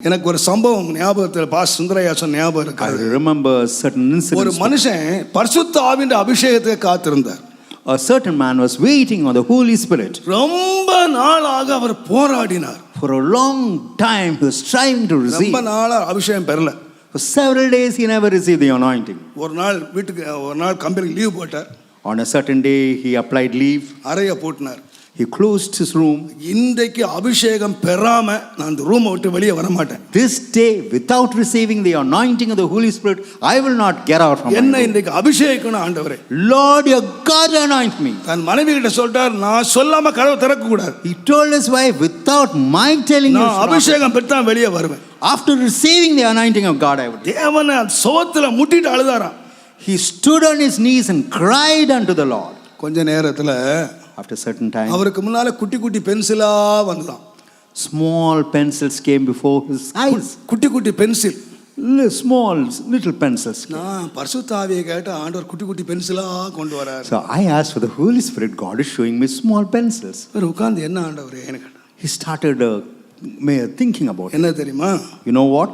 எனக்கு ஒரு சம்பவம் ஞாபகத்தில் பாஸ் சுந்தரயாசன் ஞாபகம் I இருக்காது remember certain ஒரு. மனுஷன் பரிசுத்த ஆவின்ற அபிஷேகத்துக்கு காத்திருந்தார் A certain man was waiting on the Holy Spirit. ரொம்ப நாளாக அவர் போராடினார் For a long time, he was striving to receive. ரொம்ப நாளா அபிஷேகம் பெறல For several days, he never received the anointing. ஒரு நாள் வீட்டுக்கு ஒரு நாள் கம்பெனிக்கு லீவ் போட்டார் On a certain day, he applied leave. அறைய பூட்டினார் He closed his room. இன்றைக்கு அபிஷேகம் பெறாம நான் இந்த ரூமை விட்டு வெளியே வர மாட்டேன் This day, without receiving the anointing of the Holy Spirit, I will not get out from என்ன my room. இன்றைக்கு அபிஷேகம்னு ஆண்டவரே Lord, your God anoint me. தன் மனைவி கிட்ட சொல்லிட்டார் நான் சொல்லாம கதவை திறக்க கூடாது He told his wife, without my telling you, நான் should not- அபிஷேகம் பெற்று தான் வெளியே வருவேன் after receiving the anointing of God, I would. தேவனை சோத்துல முட்டிட்டு அழுதாராம் He stood on his knees and cried unto the Lord. கொஞ்ச நேரத்துல After a certain time, அவருக்கு முன்னால குட்டி குட்டி பென்சிலா வந்துதான் small pencils came before his eyes. குட்டி குட்டி பென்சில் Small, little pencils. நான் பரிசுத்தாவியை கேட்ட ஆண்டவர் குட்டி குட்டி பென்சிலா கொண்டு வரார் So I asked for the Holy Spirit. God is showing me small pencils. இவர் உட்கார்ந்து என்ன ஆண்டவரே எனக்கு He started uh, may- thinking about it. என்ன தெரியுமா You know what?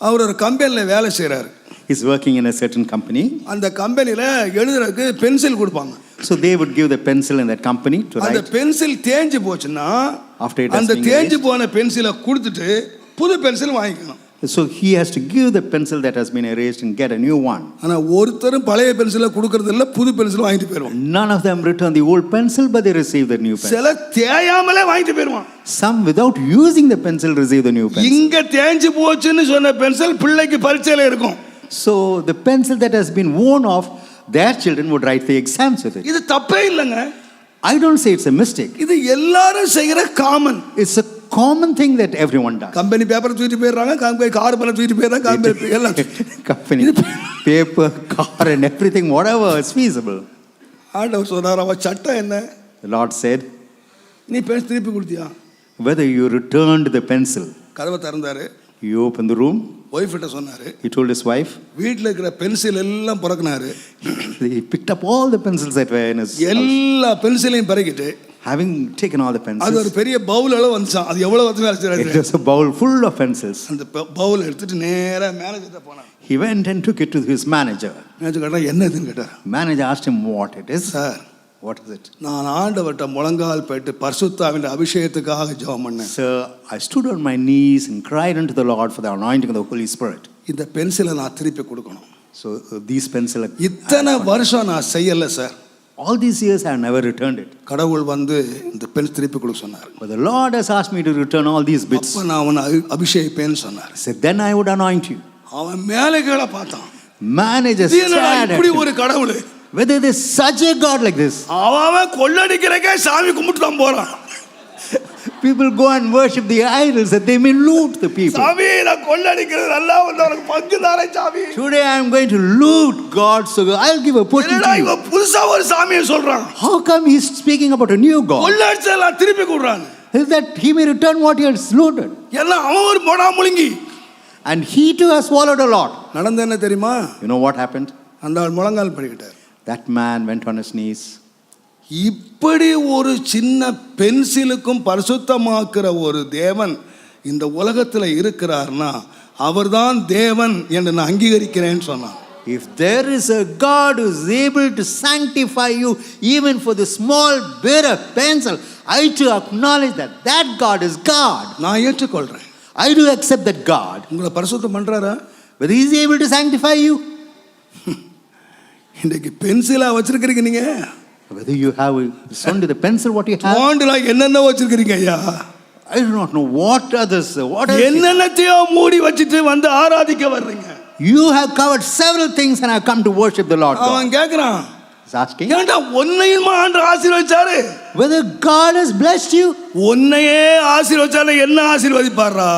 அவர் ஒரு கம்பெனில வேலை செய்றாரு He's working in a certain company. அந்த கம்பெனில எழுதுறதுக்கு பென்சில் கொடுப்பாங்க So they would give the pencil in that company to அந்த write. பென்சில் தேஞ்சு போச்சுன்னா After it has அந்த been தேஞ்சு erased. போன பென்சிலை கொடுத்துட்டு புது பென்சில் வாங்கிக்கணும் So he has to give the pencil that has been erased and get a new one. ஆனா ஒருத்தரும் பழைய பென்சிலை கொடுக்கறது இல்ல புது பென்சில் வாங்கிட்டு போயிடுவான் None of them return the old pencil, but they receive the new pencil. சில தேயாமலே வாங்கிட்டு போயிடுவான் Some, without using the pencil, receive the new pencil. இங்க தேஞ்சு போச்சுன்னு சொன்ன பென்சில் பிள்ளைக்கு பரீட்சையில இருக்கும் So the pencil that has been worn off, their children would write the exams with it. இது தப்பே இல்லைங்க I don't say it's a mistake. இது எல்லாரும் செய்யற common It's a common thing that everyone does. Company பேப்பரை தூக்கிட்டு போயிடுறாங்க company car பண்ண தூக்கிட்டு போயிடுறாங்க கம்பெனி எல்லாம் Company, paper, car, and everything, whatever is feasible. ஆண்டவர் சொன்னார் அவன் சட்டம் என்ன The Lord said, நீ பென்ஸ் திருப்பி கொடுத்தியா whether you returned the pencil, கதவை திறந்தாரு you opened the room, wife கிட்ட சொன்னாரு he told his wife, வீட்டில் இருக்கிற பென்சில் எல்லாம் பிறக்கினாரு he picked up all the pencils that were in his house. எல்லா பென்சிலையும் பிறக்கிட்டு Having taken all the அது ஒரு பெரிய பவுல் அளவு வந்துச்சான் அது எவ்வளவு வந்து it வச்சுறாரு was a bowl full of pencils. அந்த பவுல் எடுத்துட்டு நேரா மேனேஜர்கிட்ட போனான் He went and took it to his manager. Manager கேட்டா என்ன இதுன்னு கேட்டார் Manager asked him what it is. Sir What is it? நான் ஆண்டவர்கிட்ட முழங்கால் போயிட்டு பரிசுத்தாவின் அபிஷேகத்துக்காக ஜெபம் பண்ணேன் Sir, I stood on my knees and cried unto the Lord for the anointing of the Holy Spirit. இந்த பென்சிலை நான் திருப்பி கொடுக்கணும் So uh, these pencil, இத்தனை வருஷம் நான் செய்யல sir all these years I have never returned it. கடவுள் வந்து இந்த பென்ஸ் திருப்பி கொடுக்க சொன்னார் But the Lord has asked me to return all these bits. அப்ப நான் அவனை அபி- அபிஷேகிப்பேன்னு சொன்னார் said, then I would anoint you. அவன் மேலே கீழே பார்த்தான் at இப்படி. ஒரு கடவுள் Whether there's such a God like this. அவன் அவன் கொள்ளடிக்கிறக்கே சாமி கும்பிட்டு தான் போறான் People go and worship the idols that they may loot the people. சாமி நான் கொள்ளடிக்கிறது நல்லா வந்து உனக்கு பங்கு தாரேன் சாமி Today I am going to loot God, so I'll give a portion என்னடா to you. இவன் புதுசா ஒரு சாமியை சொல்றான் How come he's speaking about a new God? கொள்ளடிச்சதெல்லாம் திருப்பி கொடுறான் Is that he may return what he has looted? எல்லாம் அவன் ஒரு மொடா முழுங்கி And he too has swallowed a lot. நடந்த என்ன தெரியுமா You know what happened? அந்த ஆள் முழங்கால் படிக்கிட்டார் That man went on his knees. இப்படி ஒரு சின்ன பென்சிலுக்கும் பரிசுத்தமாக்குற ஒரு தேவன் இந்த உலகத்தில் இருக்கிறார்னா அவர்தான் தேவன் என்று நான் அங்கீகரிக்கிறேன்னு சொன்னான் If there is a God who is able to sanctify you even for the small bit of pencil, I too acknowledge that that God is God. நான் ஏற்றுக்கொள்றேன் I do accept that God. உங்களை பரிசுத்தம் பண்றாரா Whether He is able to sanctify you, இன்னைக்கு பென்சிலா வச்சிருக்கிறீங்க நீங்க whether you have son to the pencil, what you have, பாண்டுல என்னென்ன வச்சிருக்கிறீங்க ஐயா I do not know what others, what else. என்னென்னத்தையோ மூடி வச்சுட்டு வந்து ஆராதிக்க வர்றீங்க You have covered several things and have come to worship the Lord God. அவன் கேக்குறான் He's asking ஏன்டா உன்னையுமா ஆண்டு ஆசீர்வதிச்சாரு whether God has blessed you. உன்னையே ஆசீர்வதிச்சால என்ன ஆசீர்வதிப்பாரா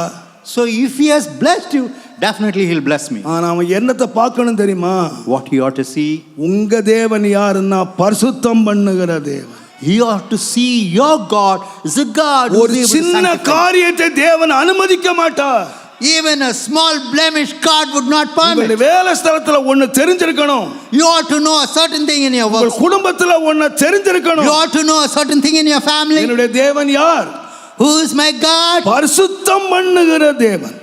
So if He has blessed you, definitely He'll bless me. ஆனா அவன் என்னத்தை பார்க்கணும் தெரியுமா What He ought to see, உங்க தேவன் யாருன்னா பரிசுத்தம் பண்ணுகிற தேவன் He ought to see your God is a God ஒரு சின்ன. காரியத்தை தேவன் அனுமதிக்க மாட்டார் Even a small blemish God would not உங்களுடைய permit. வேலை ஸ்தலத்துல ஒண்ணு தெரிஞ்சிருக்கணும் You ought to know a certain thing in your உங்கள் work. குடும்பத்துல ஒண்ணு You தெரிஞ்சிருக்கணும் ought to know a certain thing in your family. என்னுடைய தேவன் யார் Who is my God? பரிசுத்தம் பண்ணுகிற தேவன்